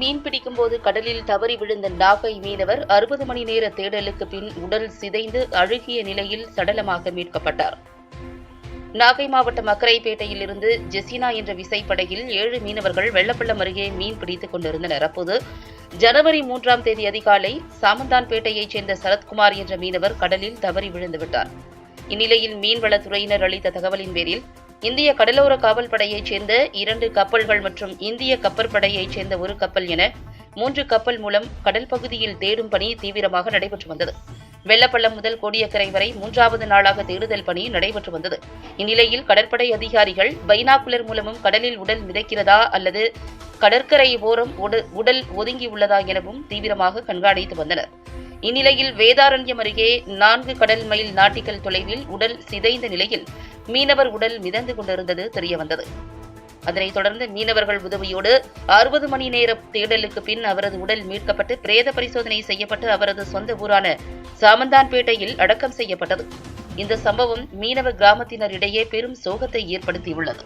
மீன் பிடிக்கும்போது கடலில் தவறி விழுந்த நாகை மீனவர் அறுபது மணி நேர தேடலுக்கு பின் உடல் சிதைந்து அழுகிய நிலையில் சடலமாக மீட்கப்பட்டார். நாகை மாவட்டம் அக்கரைப்பேட்டையில் இருந்து ஜெசினா என்ற விசைப்படகில் ஏழு மீனவர்கள் வெள்ளப்பள்ளம் அருகே மீன் பிடித்துக் கொண்டிருந்தனர். அப்போது ஜனவரி மூன்றாம் தேதி அதிகாலை சாமந்தான்பேட்டையைச் சேர்ந்த சரத்குமார் என்ற மீனவர் கடலில் தவறி விழுந்துவிட்டார் இந்நிலையில் மீன்வளத்துறையினர் அளித்த தகவலின் பேரில் இந்திய கடலோர காவல் படையைச் சேர்ந்த இரண்டு கப்பல்கள் மற்றும் இந்திய கப்பற்படையைச் சேர்ந்த ஒரு கப்பல் என மூன்று கப்பல் மூலம் கடல் பகுதியில் தேடும் பணி தீவிரமாக நடைபெற்று வந்தது. வெள்ளப்பள்ளம் முதல் கோடியக்கரை வரை மூன்றாவது நாளாக தேடுதல் பணி நடைபெற்று வந்தது. இந்நிலையில் கடற்படை அதிகாரிகள் பைனாகுலர் மூலமும் கடலில் உடல் மிதக்கிறதா அல்லது கடற்கரை ஓரம் உட- உடல் ஒதுங்கியுள்ளதா எனவும் தீவிரமாக கண்காணித்து வந்தனர். இந்நிலையில் வேதாரண்யம் அருகே நான்கு கடல் மைல் நாட்டிக்கல் தொலைவில் உடல் சிதைந்த நிலையில் மீனவர் உடல் மிதந்து கொண்டிருந்தது தெரியவந்தது. அதனைத் தொடர்ந்து மீனவர்கள் உதவியோடு அறுபது மணி நேர தேடலுக்கு பின் அவரது உடல் மீட்கப்பட்டு பிரேத பரிசோதனை செய்யப்பட்டு அவரது சொந்த ஊரான சாமந்தான்பேட்டையில் அடக்கம் செய்யப்பட்டது. இந்த சம்பவம் மீனவ கிராமத்தினரிடையே பெரும் சோகத்தை ஏற்படுத்தியுள்ளது.